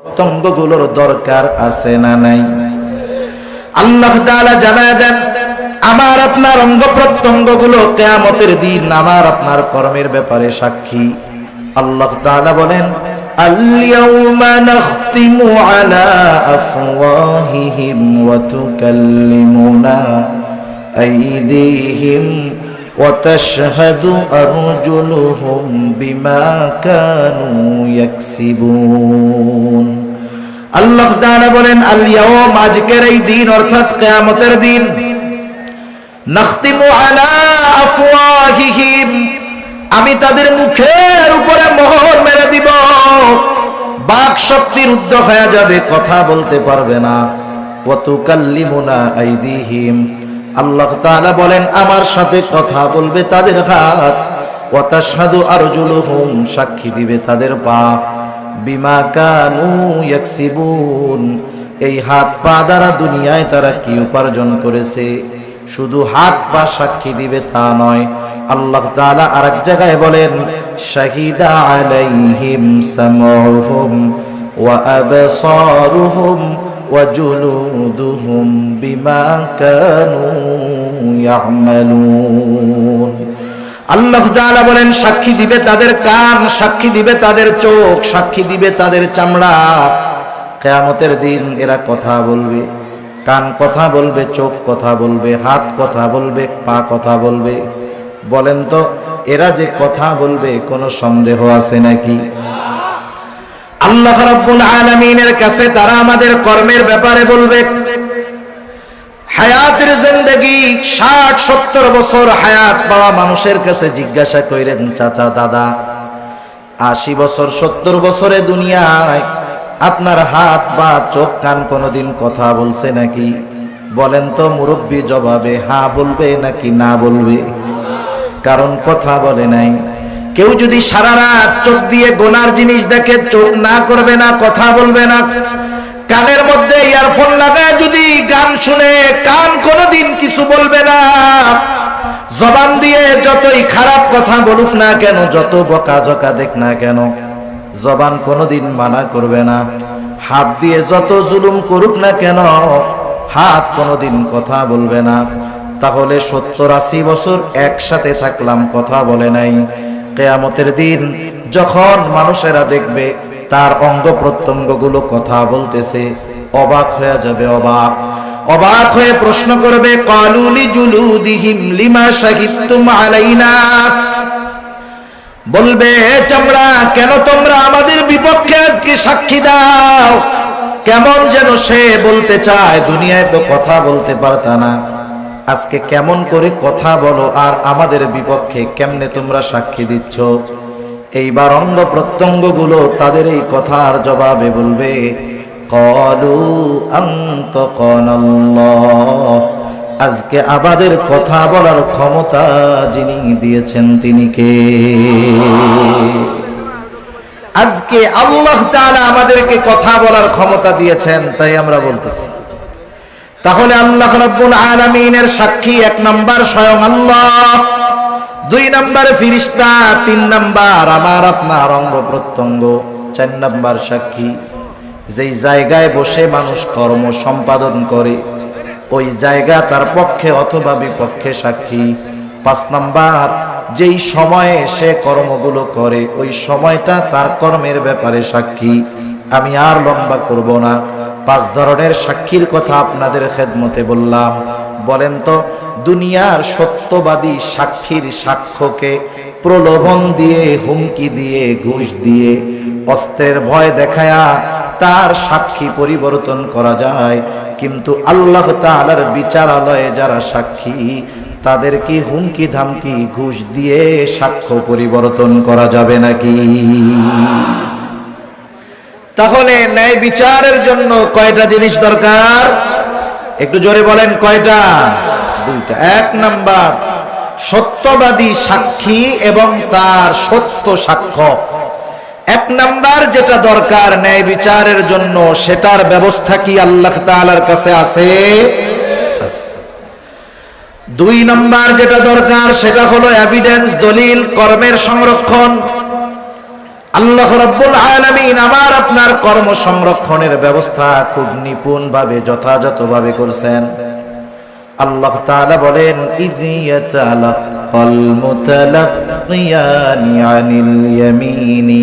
প্রত্যঙ্গগুলোর দরকার আছে না নাই আল্লাহ তাআলা জানায় দেন আমার আপনার অঙ্গ প্রত্যঙ্গ গুলো কেয়ামতের দিন আমার আপনার কর্মের ব্যাপারে সাক্ষী আল্লাহ তাআলা বলেন اليوم نختم على أفواههم وتكلمنا أيديهم وتشهد أرجلهم بما كانوا يكسبون আল্লাহ তাআলা বলেন আল ইয়াউম আজকের এই দিন অর্থাৎ কিয়ামতের দিন নাখতিমু আলা আফওয়াহিহিম আমি তাদের মুখের উপরে মোহর মেরে দিব বাক শক্তি রুদ্ধ হয়ে যাবে কথা বলতে পারবে না ওয়াতুকাল্লিমুনা আইদিহিম আল্লাহ তাআলা বলেন, আমার সাথে কথা বলবে তাদের হাত। ওয়াতাশহাদু আরজুলুহুম, সাক্ষী দিবে তাদের পা বিমা কানু এই হাত পা দ্বারা দুনিয়ায় তারা কি উপার্জন করেছে? শুধু হাত পা সাক্ষী দিবে তা নয়, আল্লাহ তাআলা আরেক জায়গায় বলেন, শাহিদা আলাইহিম সামউহুম ওয়া আবসারুহুম বিমা কানু ইয়ামালুন। আল্লাহ বলেন, সাক্ষী দিবে তাদের কান, সাক্ষী দিবে তাদের চোখ, সাক্ষী দিবে তাদের চামড়া। কেয়ামতের দিন এরা কথা বলবে, কান কথা বলবে, চোখ কথা বলবে, হাত কথা বলবে, পা কথা বলবে। বলেন তো, এরা যে কথা বলবে, কোনো সন্দেহ আছে নাকি? আল্লাহ রাব্বুল আলামিনের কাছে তারা আমাদের কর্মের ব্যাপারে বলবে। হায়াতের জিন্দগি, ষাট, সত্তর বছর হায়াত পাওয়া মানুষের কাছে জিজ্ঞাসা কইরেন, চাচা, দাদা, আশি বছর, সত্তর বছরে দুনিয়ায় আপনার হাত বা চোখ, কান কোনোদিন কথা বলছে নাকি? বলেন তো, মুরব্বী জবাবে হ্যাঁ বলবে নাকি না বলবে? কারণ কথা বলে নাই। কেউ যদি সারা রাত চোখ দিয়ে গোনার জিনিস দেখে, চোখ না করবে না, কথা বলবে না কানের মধ্যে ইয়ারফোন লাগায়, যদি গান শুনে কান কোনোদিন কিছু বলবে না, জবান দিয়ে যতই খারাপ কথা বলুক না কেন, যত বকা জকা দেখ না কেন, জবান কোনোদিন মানা করবে না। হাত দিয়ে যত জুলুম করুক না কেন, হাত কোনোদিন কথা বলবে না। তাহলে সত্তর আশি বছর একসাথে থাকলাম, কথা বলে নাই। কেয়ামতের দিন যখন মানুষেরা দেখবে তার অঙ্গ প্রত্যঙ্গগুলো কথা বলতেছে, অবাক হয়ে যাবে অবাক। অবাক হয়ে প্রশ্ন করবে কালুলি জুলুদিহিম লিমা শাহিদতুম আলাইনা? বলবে "হে চামড়া, কেন তোমরা আমাদের বিপক্ষে আজকে সাক্ষী দাও? কেমন যেন সে বলতে চায়, দুনিয়ায় তো কথা বলতে পারতা না। আজকে কেমন করে কথা বলো, আর আমাদের বিপক্ষে কেমনে তোমরা সাক্ষী দিচ্ছ? এইবার অঙ্গ প্রত্যঙ্গগুলো তাদের এই কথার জবাবে বলবে, কলু অন্ত আজকে আমাদের কথা বলার ক্ষমতা যিনি দিয়েছেন তিনি কে? আজকে আল্লাহ তাআলা আমাদেরকে কথা বলার ক্ষমতা দিয়েছেন, তাই আমরা বলতেছি। তাহলে আল্লাহ রাব্বুল আলামিনের সাক্ষী এক নম্বর স্বয়ং আল্লাহ। দুই নাম্বার ফিরিস্তা, তিন নাম্বার আমার আপনার অঙ্গ প্রত্যঙ্গ, চার নাম্বার সাক্ষী। যেই জায়গায় বসে মানুষ কর্ম সম্পাদন করে, ওই জায়গা তার পক্ষে অথবা বিপক্ষে সাক্ষী। পাঁচ নাম্বার, যেই সময়ে সে কর্মগুলো করে, ওই সময়টা তার কর্মের ব্যাপারে সাক্ষী। আমি আর লম্বা করব না। পাঁচ ধরনের সাক্ষীর কথা আপনাদের খেদমতে বললাম। বলেন তো, দুনিয়ার সত্যবাদী সাক্ষীর সাক্ষ্যকে প্রলোভন দিয়ে, হুমকি দিয়ে, ঘুষ দিয়ে, অস্ত্রের ভয় দেখায়া তার সাক্ষী পরিবর্তন করা যায়। কিন্তু আল্লাহ তাআলার বিচারালয়ে যারা সাক্ষী, তাদের কি হুমকি ধামকি, ঘুষ দিয়ে সাক্ষ্য পরিবর্তন করা যাবে নাকি? তাহলে ন্যায় বিচারের জন্য কয়টা জিনিস দরকার? একটু জোরে বলেন, কয়টা? দুইটা। এক নাম্বার, সত্যবাদী সাক্ষী এবং তার সত্য সাক্ষ্য। এক নাম্বার, যেটা দরকার ন্যায় বিচারের জন্য, সেটার ব্যবস্থা কি আল্লাহ তাআলার কাছে আছে। দুই নাম্বার, যেটা দরকার, সেটা হলো এভিডেন্স দলিল, কর্মের সংরক্ষণ। আল্লাহ রাব্বুল আলামিন আমার আপনার কর্ম সংরক্ষণের ব্যবস্থা খুব নিপুণ ভাবে যথাযথভাবে করছেন। আল্লাহ তাআলা বলেন ইদিয়াতালাকাল মুতালাকিয়ানি আনিল ইয়ামিনি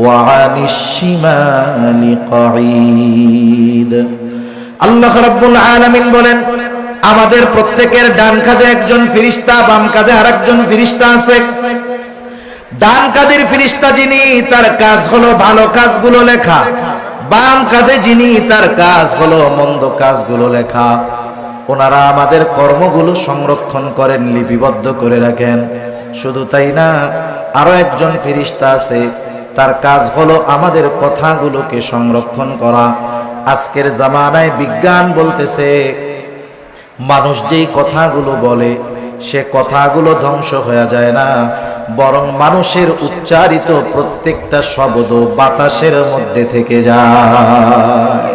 ওয়া আনিশ শিমালি আল্লাহ রাব্বুল আলামিন বলেন, আমাদের প্রত্যেকের ডান কাঁধে একজন ফিরিস্তা, বাম কাঁধে আরেকজন ফিরিস্তা আছে। ডান কাদের ফিরিস্তা যিনি, তার কাজ হলো ভালো কাজগুলো লেখা। বাম কাঁধে যিনি, তার কাজ হলো মন্দ কাজগুলো লেখা। ওনারা আমাদের কর্মগুলো সংরক্ষণ করেন, লিপিবদ্ধ করে রাখেন। শুধু তাই না, আরও একজন ফিরিস্তা আছে, তার কাজ হলো আমাদের কথাগুলোকে সংরক্ষণ করা। আজকের জামানায় বিজ্ঞান বলতেছে, মানুষ যেই কথাগুলো বলে, সে কথাগুলো ধ্বংস হয়ে যায় না। বরং মানুষের উচ্চারিত প্রত্যেকটা শব্দ বাতাসের মধ্যে থেকে যায়।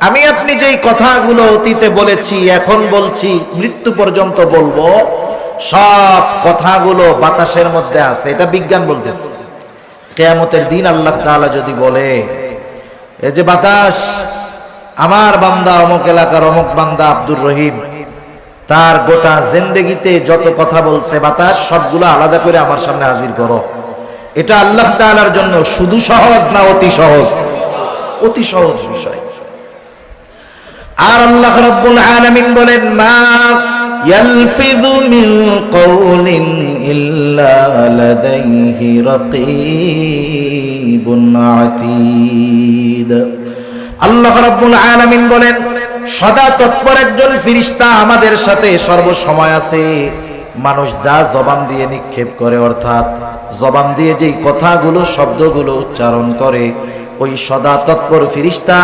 আমি আপনি যেই কথাগুলো অতীতে বলেছি, এখন বলছি, মৃত্যু পর্যন্ত বলব, সব কথাগুলো বাতাসের মধ্যে আছে। এটা বিজ্ঞান বলতেছে। কেয়ামতের দিন আল্লাহ তাআলা যদি বলে, এই যে বাতাস, আমার বান্দা অমুক এলাকার অমুক বান্দা আব্দুর রহিম তার গোটা জিন্দেগিতে যত কথা বলছে বাতাস সবগুলো আলাদা করে আমার সামনে হাজির করো। এটা আল্লাহ তাআলার জন্য শুধু সহজ না অতি সহজ? অতি সহজ বিষয়। আর আল্লাহ রাব্বুল আলামিন বলেন, মা ইয়ালফিযু মিন কওলিন ইল্লা লাদাইহি রাকীবুন আতীদ। আল্লাহ রাব্বুল আলামিন বলেন সদা তৎপর একজন ফিরিস্তা আমাদের সাথে সর্বসময় আছে। মানুষ যা জবান দিয়ে নিক্ষেপ করে, অর্থাৎ জবান দিয়ে যেই কথাগুলো, শব্দগুলো উচ্চারণ করে, ওই সদা তৎপর ফিরিস্তা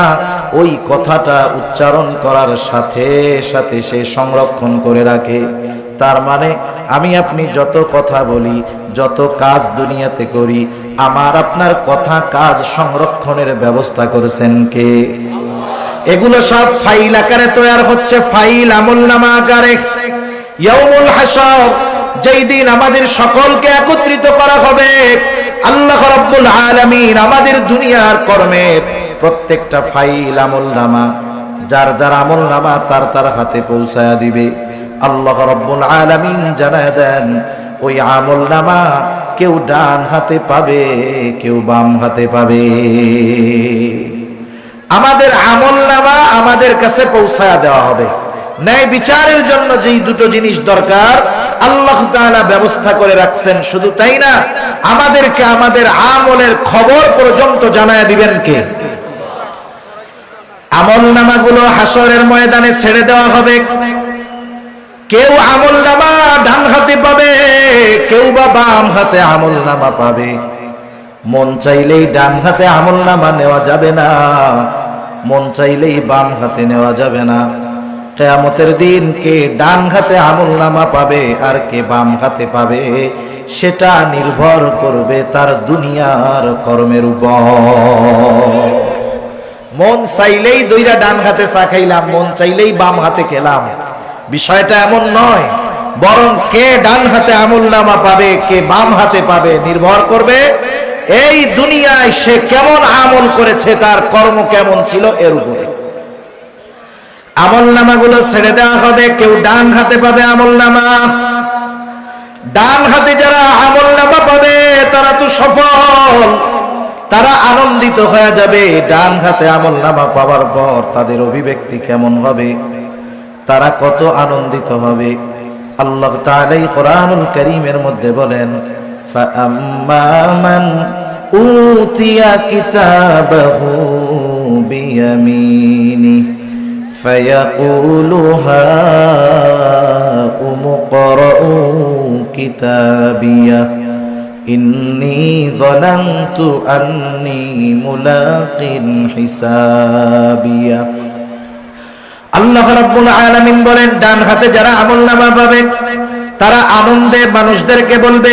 ওই কথাটা উচ্চারণ করার সাথে সাথে সে সংরক্ষণ করে রাখে। তার মানে আমি আপনি যত কথা বলি, যত কাজ দুনিয়াতে করি, আমার আপনার কথা কাজ সংরক্ষণের ব্যবস্থা করেছেন কে? এগুলো সব ফাইল আকারে তৈরি হচ্ছে, ফাইল আমল নামা আকারে। ইয়াউমুল হাসর যেই দিন আমাদের সকলকে একত্রিত করা হবে, আল্লাহ রাব্বুল আলামিন আমাদের দুনিয়ার কর্মের প্রত্যেকটা ফাইল আমল নামা, যার যার আমল নামা তার তার হাতে পৌঁছায়া দিবে। আল্লাহ রাব্বুল আলামিন জানায় দেন, ওই আমল নামা কেউ ডান হাতে পাবে, কেউ বাম হাতে পাবে। আমাদের আমল নামা আমাদের কাছে পৌঁছায়া দেওয়া হবে। ন্যায় বিচারের জন্য যেই দুটো জিনিস দরকার, আল্লাহ ব্যবস্থা করে রাখছেন, শুধু তাই না, আমাদেরকে আমাদের আমলের খবর পর্যন্ত জানায় দিবেন কে? আমল নামাগুলো হাসরের ময়দানে ছেড়ে দেওয়া হবে। কেউ আমল নামা ডান হাতে পাবে, কেউ বা বাম হাতে আমল নামা পাবে। মন চাইলেই ডান হাতে আমল নামা নেওয়া যাবে না। মন চাইলেই বাম হাতে নেওয়া যাবে না। কেয়ামতের দিন কে ডান হাতে আমল নামা পাবে আর কে বাম হাতে পাবে, সেটা নির্ভর করবে তার দুনিয়ার কর্মের উপর। মন চাইলেই দইরা ডান হাতে চা খাইলাম, মন চাইলেই বাম হাতে খেলাম। বিষয়টা এমন নয়, বরং কে ডান হাতে আমল নামা পাবে, কে বাম হাতে পাবে, নির্ভর করবে এই দুনিয়ায় সে কেমন আমল করেছে, তার কর্ম কেমন ছিল এর উপরে। আমল নামাগুলো ছেড়ে দেওয়া হবে, কেউ ডান হাতে পাবে আমল নামা ডান হাতে যারা আমল নামা পাবে, তারা তো সফল। তারা আনন্দিত হয়ে যাবে, ডান হাতে আমল নামা পাওয়ার পর তাদের অভিব্যক্তি কেমন হবে, তারা কত আনন্দিত হবে। আল্লাহ তাআলাই কোরআনুল করিমের মধ্যে বলেন فأما من أوتي كتابه بيمينه فيقول هاؤم اقرءوا كتابيه إني ظننت أني ملاق حسابيه আল্লাহ রাব্বুল আলামিন বলেন ডান হাতে যারা আমল নামা পাবে তারা আনন্দে মানুষদেরকে বলবে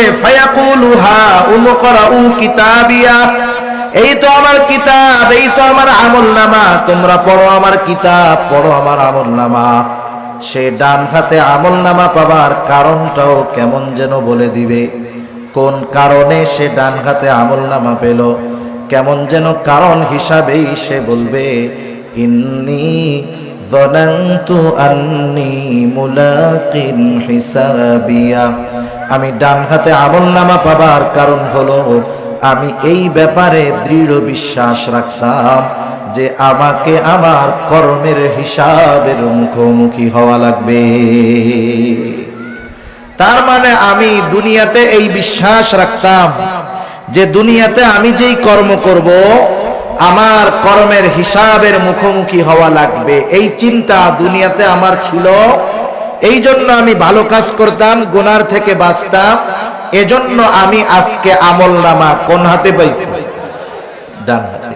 এই তো আমার কিতাব, এই তো আমার আমল নামা তোমরা পড়ো আমার কিতাব, পড়ো আমার আমল নামা সে ডান হাতে আমল নামা পাবার কারণটাও কেমন যেন বলে দিবে। কোন কারণে সে ডান হাতে আমল নামা পেল? কেমন যেন কারণ হিসাবেই সে বলবে, ইন্নি ظننت আন্নি মুলাকিন হিসাবিয়া আমি ডান হাতে আমল নামা পাবার কারণ হলো আমি এই ব্যাপারে দৃঢ় বিশ্বাস রাখতাম যে আমাকে আমার কর্মের হিসাবের মুখোমুখি হওয়া লাগবে তার মানে আমি দুনিয়াতে এই বিশ্বাস রাখতাম যে দুনিয়াতে আমি যেই কর্ম করব আমার কর্মের হিসাবের মুখোমুখি হওয়া লাগবে। এই চিন্তা দুনিয়াতে আমার ছিল। এই জন্য আমি ভালো কাজ করতাম, গুনার থেকে বাঁচতাম। এজন্য আমি আজকে আমল নামা কোন হাতে পাইছি? ডান হাতে।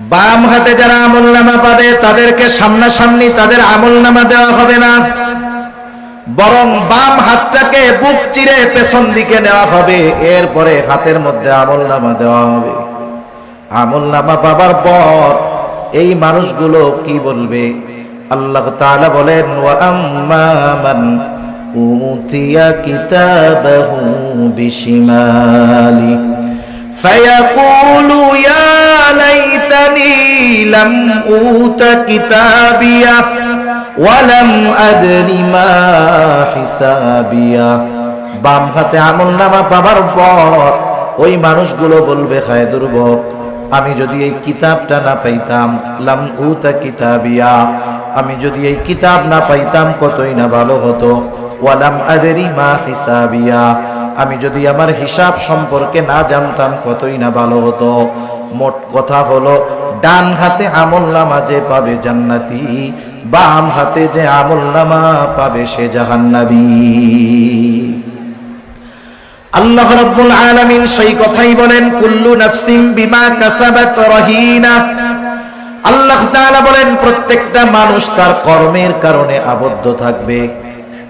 বাম হাতে যারা আমল নামা পাবে, তাদেরকে সামনাসামনি তাদের আমল নামা দেওয়া হবে না। বরং বাম হাতটাকে বুক চিরে পেছন দিকে নেওয়া হবে। এরপরে হাতের মধ্যে আমল নামা দেওয়া হবে। আমল নামা পাবার পর এই মানুষগুলো কি বলবে? আল্লাহ তালা বলেন, ওয়া আম্মা মান উতিয়া কিতাবাহু বিশিমালি ফায়াকুলু, ইয়া লাইতানি লাম উতা কিতাবিয়া ওয়ালাম আদরি মা হিসাবিয়া। বাম হাতে আমল নামা পাবার পর ওই মানুষগুলো বলবে খায় দুর্ভোগ আমি যদি এই কিতাবটা না পাইতাম, লাম উতা কিতাবিয়া। আমি যদি এই কিতাব না পাইতাম, কতই না ভালো হতো। ওয়ালাম আদেরি মা হিসাবিয়া। আমি যদি আমার হিসাব সম্পর্কে না জানতাম, কতই না ভালো হতো। মোট কথা হলো, ডান হাতে আমল নামা যে পাবে জান্নাতি, বাম হাতে যে আমল নামা পাবে সে জাহান্নাবী। আল্লাহ রাব্বুল আলামিন সেই কথাই বলেন, কুল্লু নাফসিন বিমা কাসাবাত রহিনা। আল্লাহ তাআলা বলেন, প্রত্যেকটা মানুষ তার কর্মের কারণে আবদ্ধ থাকবে।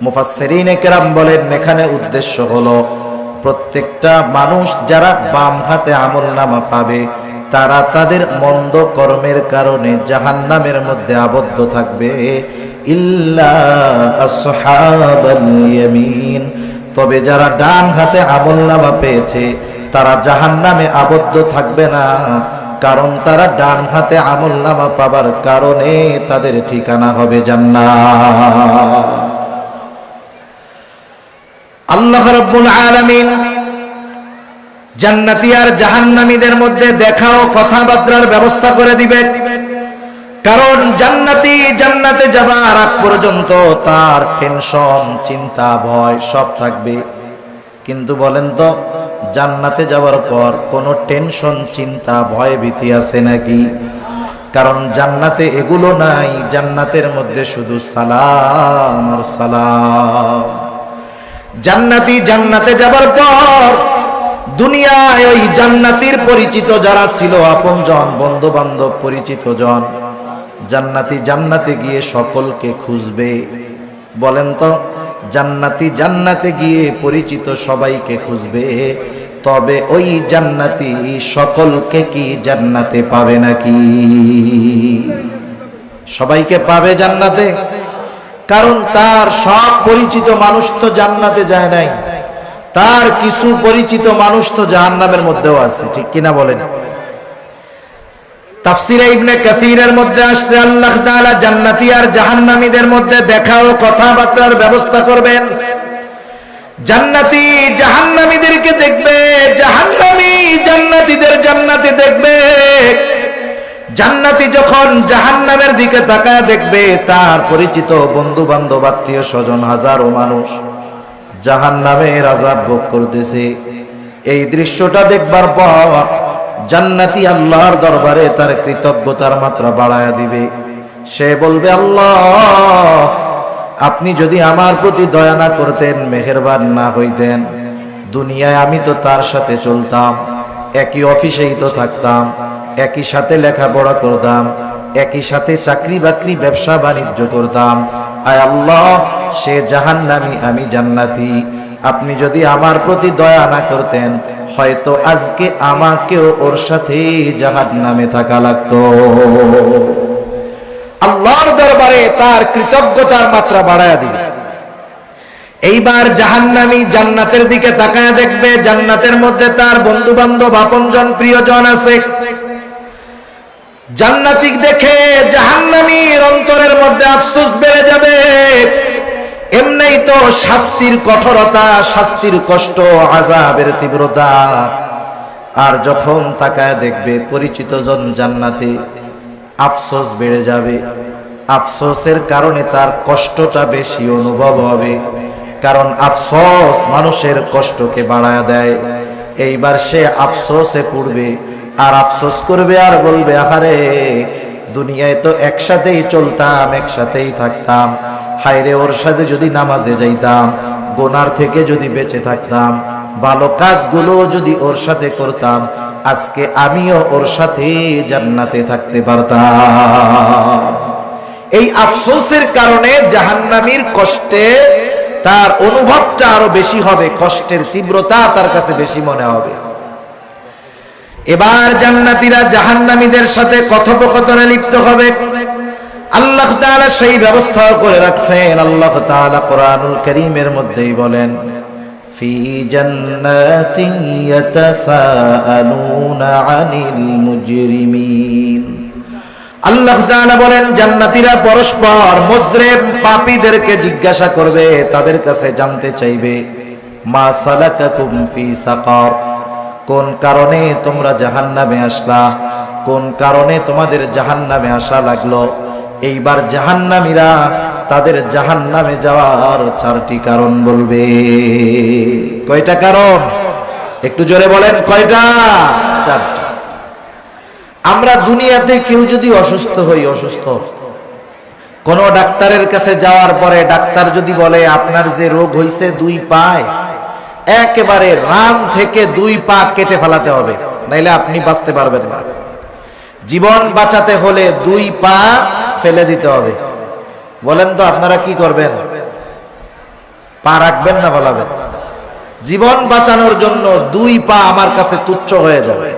মুফাসসিরিনে কেরাম বলেন, এখানে উদ্দেশ্য হলো, প্রত্যেকটা মানুষ যারা বাম হাতে আমল নামা পাবে, তারা তাদের মন্দ কর্মের কারণে জাহান্নামের মধ্যে আবদ্ধ থাকবে। ইল্লা আসহাবাল ইয়ামিন। তবে যারা ডান হাতে আমল নামা পেয়েছে, তারা জাহান নামে আবদ্ধ থাকবে না। কারণ তারা ডান হাতে আমল নামা পাবার কারণে তাদের ঠিকানা হবে জান্নাত। আল্লাহ রাব্বুল আলামিন জান্নাতি আর জাহান্নামীদের মধ্যে দেখা ও কথাবার্তার ব্যবস্থা করে দিবেন। কারণ জান্নাতি জান্নাতে যাবার আগ পর্যন্ত তার টেনশন চিন্তা, ভয় সব থাকবে। কিন্তু বলেন তো, জান্নাতে যাওয়ার পর কোনো টেনশন চিন্তা, ভয়, ভীতি আছে নাকি? কারণ জান্নাতে এগুলো নাই, জান্নাতের মধ্যে শুধু সালাম আর সালাম। জান্নাতি জান্নাতে যাবার পর দুনিয়ায় ওই জান্নাতির পরিচিত যারা ছিল, আপনজন বন্ধু বান্ধব পরিচিত জন জান্নাতি জান্নাতে গিয়ে সকলকে খুঁজবে। বলেন তো, জান্নাতি জান্নাতে গিয়ে পরিচিত সবাইকে খুঁজবে। তবে ওই জান্নাতি সকলকে কি জান্নাতে পাবে নাকি? সবাইকে পাবে জান্নাতে? কারণ তার সব পরিচিত মানুষ তো জান্নাতে যায় নাই। তার কিছু পরিচিত মানুষ তো জাহান্নামের মধ্যেও আছে, ঠিক কিনা বলেন? তাফসিরে ইবনে মধ্যে আসছে, আল্লাহ তাআলা জান্নাতি আর জাহান্নামীদের মধ্যে দেখা ও কথাবার্তার ব্যবস্থা করবেন। জান্নাতি জাহান্নামীদেরকে দেখবে, জাহান্নামী জান্নাতীদের জান্নাতে দেখবে। জান্নাতি যখন জাহান্নামের দিকে তাকায় দেখবে, তার পরিচিত বন্ধু বান্ধব আত্মীয় স্বজন, হাজারো মানুষ জাহান্নামের আজাব ভোগ করতেছে। এই দৃশ্যটা দেখবার পর জান্নাতি আল্লাহর দরবারে তার কৃতজ্ঞতার মাত্রা বাড়ায়া দিবে। সে বলবে, আল্লাহ, আপনি যদি আমার প্রতি দয়া না করতেন, মেহেরবান না হইতেন। দুনিয়ায় আমি তো তার সাথে চলতাম, একই অফিসেই তো থাকতাম, একই সাথে লেখাপড়া করতাম, একই সাথে চাকরি বাকরি ব্যবসা বাণিজ্য করতাম। আয় আল্লাহ, সে জাহান্নামি আমি জান্নাতি। আপনি যদি আমার প্রতি দয়া না করতেন, হয়তো আজকে আমাকেও ওর সাথে জাহান নামে থাকা লাগতো। আল্লাহর দরবারে তার কৃতজ্ঞতার মাত্রা বাড়ায় দিবে এইবার জাহান্নামী জান্নাতের দিকে তাকায় দেখবে, জান্নাতের মধ্যে তার বন্ধু বান্ধব আপনজন, প্রিয়জন আছে। জান্নাতিক দেখে জাহান্নামীর অন্তরের মধ্যে আফসোস বেড়ে যাবে। এমনি তো শাস্তির কঠোরতা, শাস্তির কষ্ট আজাবের তীব্রতা। আর যখন তাকায় দেখবে পরিচিত জন জান্নাতে আফসোস বেড়ে যাবে। আফসোসের কারণে তার কষ্টটা বেশি অনুভব হবে। কারণ আফসোস মানুষের কষ্টকে বাড়ায় দেয়। এইবার সে আফসোসে পড়বে, আর আফসোস করবে আর বলবে, আহারে, দুনিয়ায় তো একসাথেই চলতাম, একসাথেই থাকতাম। হায়রে ওর সাথে যদি নামাজে যাইতাম, গোনার থেকে যদি বেঁচে থাকতাম, ভালো কাজগুলো যদি ওর সাথে করতাম, আজকে আমিও ওর সাথে জান্নাতে থাকতে পারতাম। এই আফসোসের কারণে জাহান্নামীর কষ্টে তার অনুভবটা আরও বেশি হবে, কষ্টের তীব্রতা তার কাছে বেশি মনে হবে। এবার জান্নাতীরা জাহান্নামীদের সাথে কথোপকথনে লিপ্ত হবে। আল্লাহ তাআলা সেই ব্যবস্থা করে রাখছেন। আল্লাহ তাআলা কোরআনুল কারীমের মধ্যেই বলেন, ফি জান্নাতিন ইয়াতাসাআলুনা আনিল মুজরিমিন। আল্লাহ তাআলা বলেন, জান্নাতীরা পরস্পর মুজরিম পাপীদেরকে জিজ্ঞাসা করবে, তাদের কাছে জানতে চাইবে, মা সালাকাকুম ফি সাকার। কোন কারণে তোমরা জাহান্নামে আসলা? কোন কারণে তোমাদের জাহান্নামে আসা লাগল? এইবার জাহান্নামীরা তাদের জাহান্নামে যাওয়ার চারটি কারণ বলবে। কয়টা কারণ? একটু জোরে বলেন, কয়টা? চারটা। আমরা দুনিয়াতে কেউ যদি অসুস্থ হই, অসুস্থ। কোন ডাক্তারের কাছে যাওয়ার পরে ডাক্তার যদি বলে, আপনার যে রোগ হইছে, দুই পায়। একেবারে রান থেকে দুই পা কেটে ফেলাতে হবে। নাইলে আপনি বাঁচতে পারবেন না। জীবন বাঁচাতে হলে দুই পা ফেলে দিতে হবে। বলেন তো, আপনারা কি করবেন? পা রাখবেন না বলাবেন? জীবন বাঁচানোর জন্য দুই পা আমার কাছে তুচ্ছ হয়ে যাবে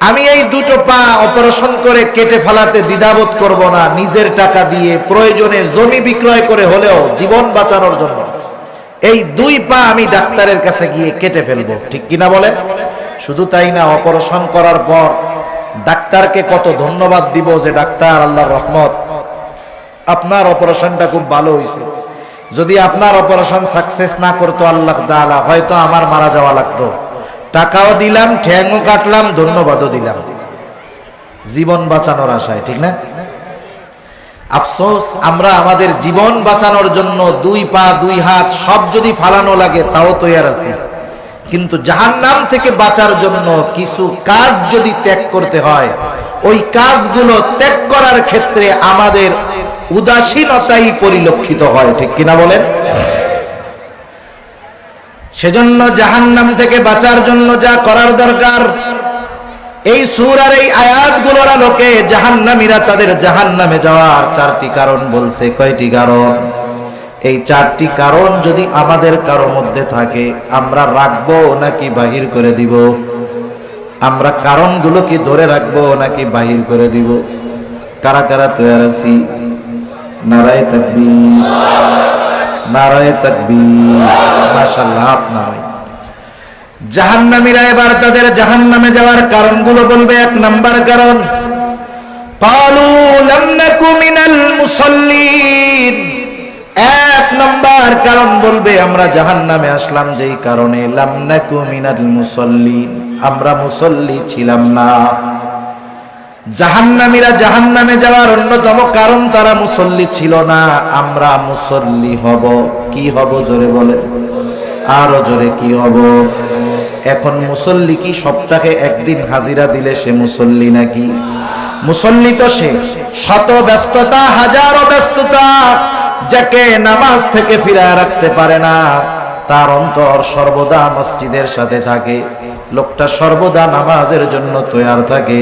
আমি এই দুটো পা অপারেশন করে কেটে ফেলাতে দ্বিধাবোধ করব না। নিজের টাকা দিয়ে প্রয়োজনে জমি বিক্রয় করে হলেও জীবন বাঁচানোর জন্য। এই দুই পা আমি ডাক্তারের কাছে গিয়ে কেটে ফেলব। ঠিক কিনা বলেন? শুধু তাই না, অপারেশন করার পর ডাক্তারকে কত ধন্যবাদ দিব যে ডাক্তার আল্লাহর রহমত। আপনার অপারেশনটা খুব ভালো হয়েছে যদি আপনার অপারেশন সাকসেস না করতো আল্লাহ তাআলা, হয়তো আমার মারা যাওয়া লাগতো। টাকাও দিলাম, ঠ্যাংও কাটলাম, ধন্যবাদও দিলাম। জীবন বাঁচানোর আশায়, ঠিক না? আফসোস, আমরা আমাদের জীবন বাঁচানোর জন্য দুই পা, দুই হাত, সব যদি ফালানো লাগে, তাও তৈয়ার আছি। কিন্তু জাহান্নাম থেকে বাঁচার জন্য কিছু কাজ যদি ত্যাগ করতে হয়, ওই কাজগুলো ত্যাগ করার ক্ষেত্রে আমাদের উদাসীনতাই পরিলক্ষিত হয়, ঠিক কিনা বলেন? সেজন্য জাহান্নাম থেকে বাঁচার জন্য যা করার দরকার, এই সুর আর এই আয়াতগুলোর আলোকে জাহান্নামীরা তাদের জাহান্নামে যাওয়ার চারটি কারণ বলছে। কয়টি কারণ? এই চারটি কারণ যদি আমাদের কারো মধ্যে থাকে আমরা রাখবো নাকি বাহির করে দিব আমরা কারণগুলো কি ধরে রাখবো নাকি বাহির করে দিব কারা কারা তৈরি আছি নারায় থাকবি নারায় থাকবি মাশাল্লাহ আপনার জাহান্নামীরা এবার তাদের জাহান্নামে যাওয়ার কারণগুলো বলবে এক নাম্বার কারণ قالوا لم نك من المصلين এক নাম্বার কারণ বলবে, আমরা জাহান্নামে আসলাম যেই কারণে। মুসল্লিন আমরা মুসল্লি ছিলাম না। জাহান্নামীরা জাহান্নামে যাওয়ার অন্যতম কারণ, তারা মুসল্লি ছিল না। আমরা মুসল্লি হব। কি হব জোরে বলেন? আরও জোরে কি হব? এখন মুসল্লি কি সপ্তাহে একদিন হাজিরা দিলে সে মুসল্লি নাকি? মুসল্লি তো সে। শত ব্যস্ততা, হাজারো ব্যস্ততা। যাকে নামাজ থেকে ফিরায় রাখতে পারে না, তার অন্তর সর্বদা মসজিদের সাথে থাকে। লোকটা সর্বদা নামাজের জন্য তৈয়ার থাকে।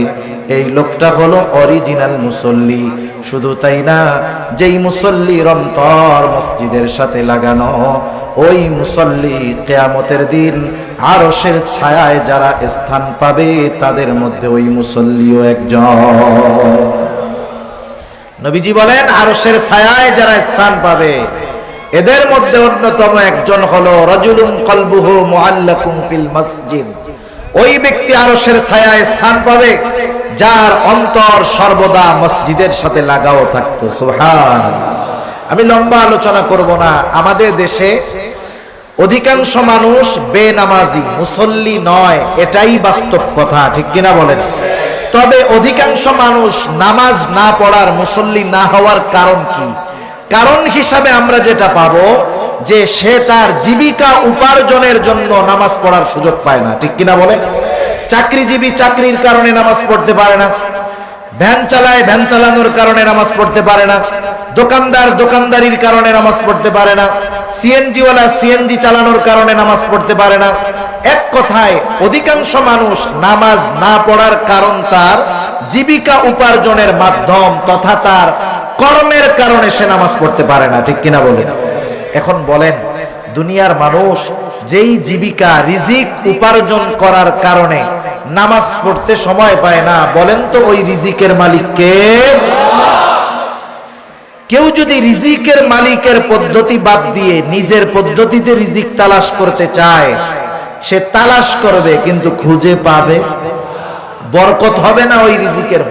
এই লোকটা হলো অরিজিনাল মুসল্লি। শুধু তাই না, যেই মুসল্লির অন্তর মসজিদের সাথে লাগানো, ওই মুসল্লি কেয়ামতের দিন আরশের ছায়ায় যারা স্থান পাবে, তাদের মধ্যে ওই মুসল্লিও একজন। নবীজি বলেন, আরশের ছায়ায় যারা স্থান পাবে, এদের মধ্যে অন্যতম একজন হলো রজুলুম কলবুহু মুআল্লাকুম ফিল মসজিদ। ওই ব্যক্তি আরশের ছায়ায় স্থান পাবে, যার অন্তর সর্বদা মসজিদের সাথে লাগাও থাকতো। সুবহান আমি লম্বা আলোচনা করব না। আমাদের দেশে অধিকাংশ মানুষ বেনামাজি, মুসল্লি নয়, এটাই বাস্তব কথা, ঠিক কিনা বলেন? তবে অধিকাংশ মানুষ নামাজ না পড়ার, মুসল্লি না হওয়ার কারণ কি? কারণ হিসাবে আমরা যেটা পাবো, যে সে তার জীবিকা উপার্জনের জন্য নামাজ পড়ার সুযোগ পায় না। ঠিক কিনা বলেন? চাকরিজীবী চাকরির কারণে নামাজ পড়তে পারে না। ভ্যান চালায় ভ্যান চালানোর কারণে নামাজ পড়তে পারে না। দোকানদার দোকানদারির কারণে নামাজ পড়তে পারে না। সিএনজি ওয়ালা সিএনজি চালানোর কারণে নামাজ পড়তে পারে না। এক কথায়, অধিকাংশ মানুষ নামাজ না পড়ার কারণ তার জীবিকা উপার্জনের মাধ্যম তথা তার কর্মের কারণে সে নামাজ পড়তে পারে না, ঠিক কিনা বলেন? এখন বলেন, দুনিয়ার মানুষ যেই জীবিকা, রিজিক উপার্জন করার কারণে নামাজ পড়তে সময় পায় না, বলেন তো ওই রিজিকের মালিককে কেউ যদি রিজিকের মালিকের পদ্ধতি বাদ দিয়ে নিজের পদ্ধতিতে রিজিক তালাশ করতে চায় সে তালাশ করবে কিন্তু খুঁজে পাবে। বরকত হবে না ওই রিজিকের